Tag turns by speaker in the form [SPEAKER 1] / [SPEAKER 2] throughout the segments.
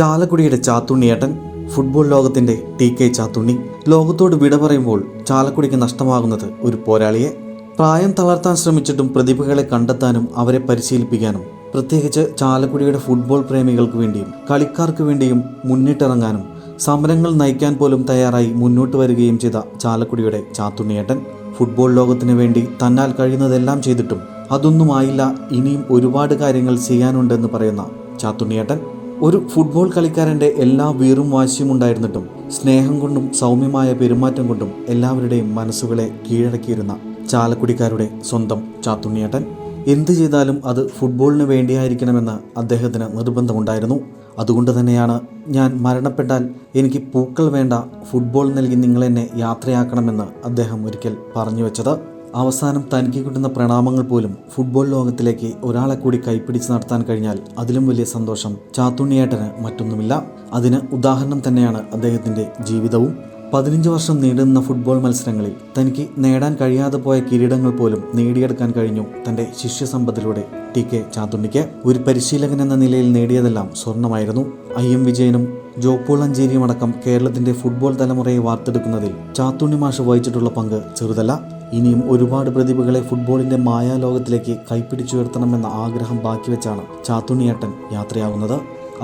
[SPEAKER 1] ചാലക്കുടിയുടെ ചാത്തുണ്ണിയേട്ടൻ ഫുട്ബോൾ ലോകത്തിന്റെ T K Chathunni. ലോകത്തോട് വിട പറയുമ്പോൾ ചാലക്കുടിക്ക് നഷ്ടമാകുന്നത് ഒരു പോരാളിയെ. പ്രായം തളർത്താൻ ശ്രമിച്ചിട്ടും പ്രതിഭകളെ കണ്ടെത്താനും അവരെ പരിശീലിപ്പിക്കാനും പ്രത്യേകിച്ച് ചാലക്കുടിയുടെ ഫുട്ബോൾ പ്രേമികൾക്ക് വേണ്ടിയും കളിക്കാർക്ക് വേണ്ടിയും മുന്നിട്ടിറങ്ങാനും സമരങ്ങൾ നയിക്കാൻ പോലും തയ്യാറായി മുന്നോട്ട് വരികയും ചെയ്ത ചാലക്കുടിയുടെ ചാത്തുണ്ണിയേട്ടൻ ഫുട്ബോൾ ലോകത്തിന് വേണ്ടി തന്നാൽ കഴിയുന്നതെല്ലാം ചെയ്തിട്ടും അതൊന്നും ആയില്ല ഇനിയും ഒരുപാട് കാര്യങ്ങൾ ചെയ്യാനുണ്ടെന്ന് പറയുന്ന ചാത്തുണ്ണിയേട്ടൻ. ഒരു ഫുട്ബോൾ കളിക്കാരന്റെ എല്ലാ വീറും വാശിയും ഉണ്ടായിരുന്നിട്ടും സ്നേഹം കൊണ്ടും സൗമ്യമായ പെരുമാറ്റം കൊണ്ടും എല്ലാവരുടെയും മനസ്സുകളെ കീഴടക്കിയിരുന്ന ചാലക്കുടിക്കാരുടെ സ്വന്തം ചാത്തുണ്ണിയേട്ടൻ. എന്ത് ചെയ്താലും അത് ഫുട്ബോളിന് വേണ്ടിയായിരിക്കണമെന്ന് അദ്ദേഹത്തിന് നിർബന്ധമുണ്ടായിരുന്നു. അതുകൊണ്ട് തന്നെയാണ് ഞാൻ മരണപ്പെട്ടാൽ എനിക്ക് പൂക്കൾ വേണ്ട ഫുട്ബോൾ നൽകി നിങ്ങളെന്നെ യാത്രയാക്കണമെന്ന് അദ്ദേഹം ഒരിക്കൽ പറഞ്ഞു വെച്ചത്. അവസാനം തനിക്ക് കിട്ടുന്ന പ്രണാമങ്ങൾ പോലും ഫുട്ബോൾ ലോകത്തിലേക്ക് ഒരാളെ കൂടി കൈപ്പിടിച്ച് നടത്താൻ കഴിഞ്ഞാൽ അതിലും വലിയ സന്തോഷം ചാത്തുണ്ണിയേട്ടന് മറ്റൊന്നുമില്ല. അതിന് ഉദാഹരണം തന്നെയാണ് അദ്ദേഹത്തിന്റെ ജീവിതവും. പതിനഞ്ച് വർഷം നീണ്ടുനിന്ന ഫുട്ബോൾ മത്സരങ്ങളിൽ തനിക്ക് നേടാൻ കഴിയാതെ പോയ കിരീടങ്ങൾ പോലും നേടിയെടുക്കാൻ കഴിഞ്ഞു തന്റെ ശിഷ്യസമ്പത്തിലൂടെ. ടി. കെ. ചാത്തുണ്ണിക്ക് ഒരു പരിശീലകൻ എന്ന നിലയിൽ നേടിയതെല്ലാം സ്വർണമായിരുന്നു. ഐ. എം. വിജയനും ജോപ്പോൾ അഞ്ചേരിയും അടക്കം കേരളത്തിന്റെ ഫുട്ബോൾ തലമുറയെ വാർത്തെടുക്കുന്നതിൽ ചാത്തുണ്ണി മാഷ് വഹിച്ചിട്ടുള്ള പങ്ക് ചെറുതല്ല. ഇനിയും ഒരുപാട് പ്രതിഭകളെ ഫുട്ബോളിന്റെ മായാലോകത്തിലേക്ക് കൈപ്പിടിച്ചുയർത്തണമെന്ന ആഗ്രഹം ബാക്കി വെച്ചാണ് ചാത്തുണ്ണിയേട്ടൻ യാത്രയാകുന്നത്.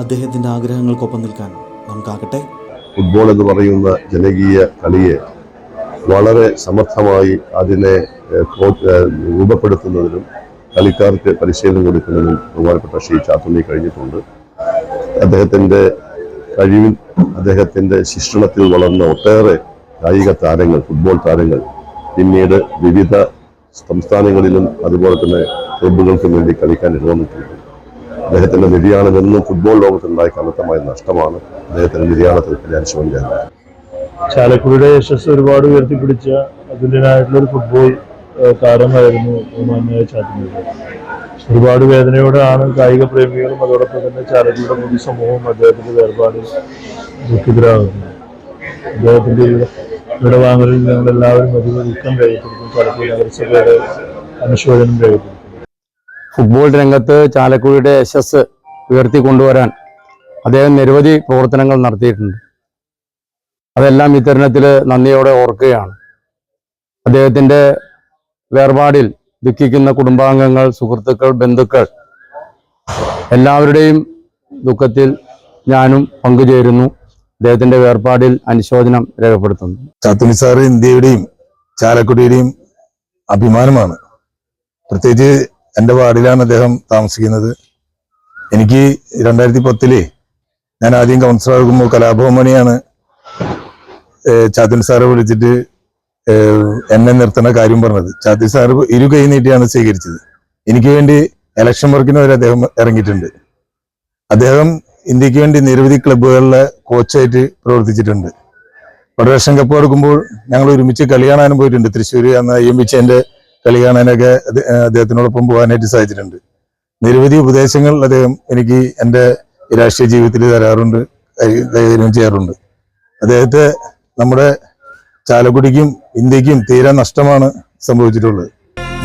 [SPEAKER 1] അദ്ദേഹത്തിന്റെ ആഗ്രഹങ്ങൾക്കൊപ്പം നിൽക്കാൻ നമുക്കാകട്ടെ.
[SPEAKER 2] ഫുട്ബോൾ എന്ന് പറയുന്ന ജനകീയ കളിയെ വളരെ സമർത്ഥമായി അതിനെ രൂപപ്പെടുത്തുന്നതിനും കളിക്കാർക്ക് പരിശീലനം കൊടുക്കുന്നതിനും ബഹുമാനപ്പെട്ട ശ്രീ ചാത്തുണ്ണി കഴിഞ്ഞിട്ടുണ്ട്. അദ്ദേഹത്തിന്റെ കഴിവിൽ അദ്ദേഹത്തിന്റെ ശിക്ഷണത്തിൽ വളർന്ന ഒട്ടേറെ കായിക താരങ്ങൾ ഫുട്ബോൾ താരങ്ങൾ പിന്നീട് വിവിധ സംസ്ഥാനങ്ങളിലും അതുപോലെ തന്നെ ക്ലബുകൾക്കും വേണ്ടി കളിക്കാൻ ഇടവന്നിട്ടുണ്ട്. അദ്ദേഹത്തിന്റെ നിര്യാണം എന്നും ഫുട്ബോൾ ലോകത്തുണ്ടായ കനത്തമായ നഷ്ടമാണ്. അദ്ദേഹത്തിന്റെ നിര്യാണത്തിൽ ശിവൻകാരൻ
[SPEAKER 3] ചാലക്കുടിയുടെ യശസ് ഒരുപാട് ഉയർത്തിപ്പിടിച്ച അതിന്റെതായിട്ടുള്ളൊരു ഫുട്ബോൾ ഏഹ്, താരമായിരുന്നു ബഹുമാന്യായ ചാത്തുണ്ണി ഒരുപാട് വേദനയോടെയാണ് കായിക പ്രേമികളും അതോടൊപ്പം തന്നെ ചാലക്കുടിയുടെ പൊതുസമൂഹവും അദ്ദേഹത്തിന്റെ വേർപാട് ദുഃഖിതരാകുന്നത്. അദ്ദേഹത്തിന്റെ ഈ വിടവാങ്ങലിൽ ഞങ്ങൾ എല്ലാവരും അതീവ ദുഃഖം രേഖപ്പെടുത്തും ചാലക്കുടി നഗരസഭയുടെ അനുശോചനം രേഖപ്പെടുത്തും
[SPEAKER 4] ഫുട്ബോൾ രംഗത്ത് ചാലക്കുടിയുടെ യശസ് ഉയർത്തിക്കൊണ്ടുവരാൻ അദ്ദേഹം നിരവധി പ്രവർത്തനങ്ങൾ നടത്തിയിട്ടുണ്ട്. അതെല്ലാം ഇത്തരണത്തിൽ നന്ദിയോടെ ഓർക്കുകയാണ്. അദ്ദേഹത്തിന്റെ വേർപാടിൽ ദുഃഖിക്കുന്ന കുടുംബാംഗങ്ങൾ സുഹൃത്തുക്കൾ ബന്ധുക്കൾ എല്ലാവരുടെയും ദുഃഖത്തിൽ ഞാനും പങ്കുചേരുന്നു. അദ്ദേഹത്തിന്റെ വേർപാടിൽ അനുശോചനം രേഖപ്പെടുത്തുന്നു.
[SPEAKER 5] ചാത്തുണി ഇന്ത്യയുടെയും ചാലക്കുടിയുടെയും അഭിമാനമാണ്. പ്രത്യേകിച്ച് എന്റെ വാർഡിലാണ് അദ്ദേഹം താമസിക്കുന്നത്. എനിക്ക് രണ്ടായിരത്തി പത്തിൽ ഞാൻ ആദ്യം കൗൺസിലർ ആകുമ്പോൾ കലാഭവമണിയാണ് ഏഹ് ചാത്തുണി സാറെ വിളിച്ചിട്ട് എന്നെ നിർത്തുന്ന കാര്യം പറഞ്ഞത്. ചാത്തുണി സാറ് ഇരു കൈ നീട്ടിയാണ് സ്വീകരിച്ചത്. എനിക്ക് വേണ്ടി ഇലക്ഷൻ വർക്കിന് വരെ അദ്ദേഹം ഇറങ്ങിയിട്ടുണ്ട്. അദ്ദേഹം ഇന്ത്യയ്ക്ക് വേണ്ടി നിരവധി ക്ലബ്ബുകളിൽ കോച്ചായിട്ട് പ്രവർത്തിച്ചിട്ടുണ്ട്. ഫെഡറേഷൻ കപ്പ് കൊടുക്കുമ്പോൾ ഞങ്ങൾ ഒരുമിച്ച് കളി കാണാനും പോയിട്ടുണ്ട്. തൃശ്ശൂർ അന്ന് എം വിച്ചേന്റെ കളി കാണാനൊക്കെ അദ്ദേഹത്തിനോടൊപ്പം പോകാനായിട്ട് സാധിച്ചിട്ടുണ്ട്. നിരവധി ഉപദേശങ്ങൾ അദ്ദേഹം എനിക്ക് എന്റെ രാഷ്ട്രീയ ജീവിതത്തിൽ തരാറുണ്ട് കൈകാര്യം ചെയ്യാറുണ്ട്. അദ്ദേഹത്തെ നമ്മുടെ ചാലക്കുടിക്കും ഇന്ത്യക്കും തീരെ നഷ്ടമാണ് സംഭവിച്ചിട്ടുള്ളത്.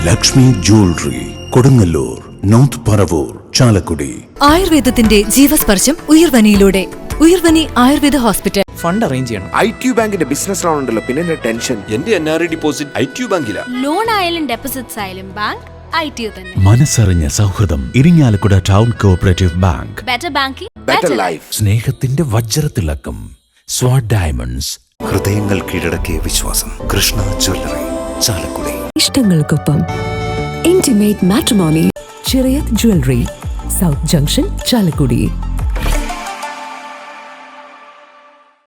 [SPEAKER 6] Lakshmi jewellery Kodungallur north Paravur. Chalakudy.
[SPEAKER 7] ആയുർവേദത്തിന്റെ ജീവസ്പർശം ഉയർവനിയിലൂടെ. Uyarvani Ayurveda hospital.
[SPEAKER 8] Fund arrange ചെയ്യണം.
[SPEAKER 9] ഐ ടി ബാങ്കിന്റെ ബിസിനസ് ലോൺ ഉണ്ടല്ലോ പിന്നെ എന്റെ ടെൻഷൻ.
[SPEAKER 10] എന്റെ N R I deposit I T ബാങ്കില.
[SPEAKER 11] Loan ആയാലും ഡെപ്പോസിറ്റ്സ് ആയാലും ബാങ്ക് ഐ ടി തന്നെ.
[SPEAKER 6] മനസ്സറിഞ്ഞ സൗഹൃദം Irinjalakuda town cooperative bank.
[SPEAKER 11] Better banking
[SPEAKER 9] better life
[SPEAKER 6] സ്നേഹത്തിന്റെ വജ്രത്തിളക്കം സ്വാഡ് ഡയമണ്ട്സ്. ഹൃദയങ്ങൾ കീഴടക്കിയ വിശ്വാസം കൃഷ്ണ ജ്വല്ലറി ചാലക്കുടി.
[SPEAKER 7] ഇഷ്ടങ്ങൾക്കൊപ്പം ഇന്റിമേറ്റ് മാട്രിമോണി ചെറിയ ജ്വല്ലറി സൗത്ത് ജംഗ്ഷൻ ചാലക്കുടി.